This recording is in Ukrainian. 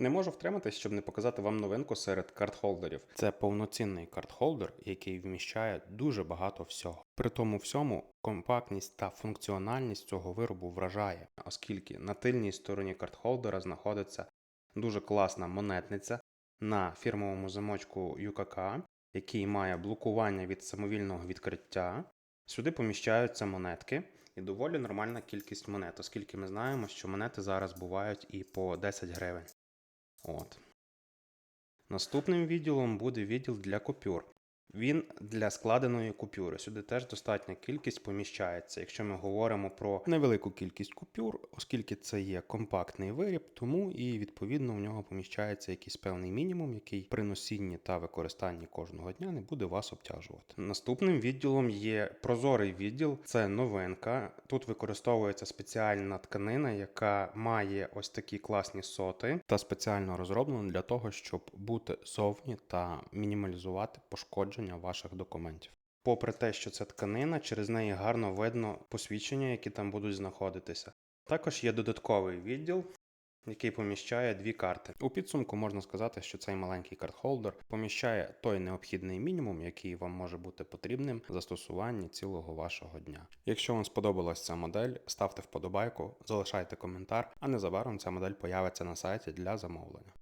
Не можу втриматись, щоб не показати вам новинку серед картхолдерів. Це повноцінний картхолдер, який вміщає дуже багато всього. При тому всьому компактність та функціональність цього виробу вражає, оскільки на тильній стороні картхолдера знаходиться дуже класна монетниця на фірмовому замочку UKK, який має блокування від самовільного відкриття. Сюди поміщаються монетки і доволі нормальна кількість монет, оскільки ми знаємо, що монети зараз бувають і по 10 гривень. От. Наступним відділом буде відділ для купюр. Він для складеної купюри. Сюди теж достатня кількість поміщається. Якщо ми говоримо про невелику кількість купюр, оскільки це є компактний виріб, тому і відповідно в нього поміщається якийсь певний мінімум, який при носінні та використанні кожного дня не буде вас обтяжувати. Наступним відділом є прозорий відділ, це новинка. Тут використовується спеціальна тканина, яка має ось такі класні соти та спеціально розроблена для того, щоб бути зовні та мінімалізувати пошкодження ваших документів. Попри те, що це тканина, через неї гарно видно посвідчення, які там будуть знаходитися. Також є додатковий відділ, який поміщає дві карти. У підсумку можна сказати, що цей маленький картхолдер поміщає той необхідний мінімум, який вам може бути потрібним в застосуванні цілого вашого дня. Якщо вам сподобалась ця модель, ставте вподобайку, залишайте коментар, а незабаром ця модель появиться на сайті для замовлення.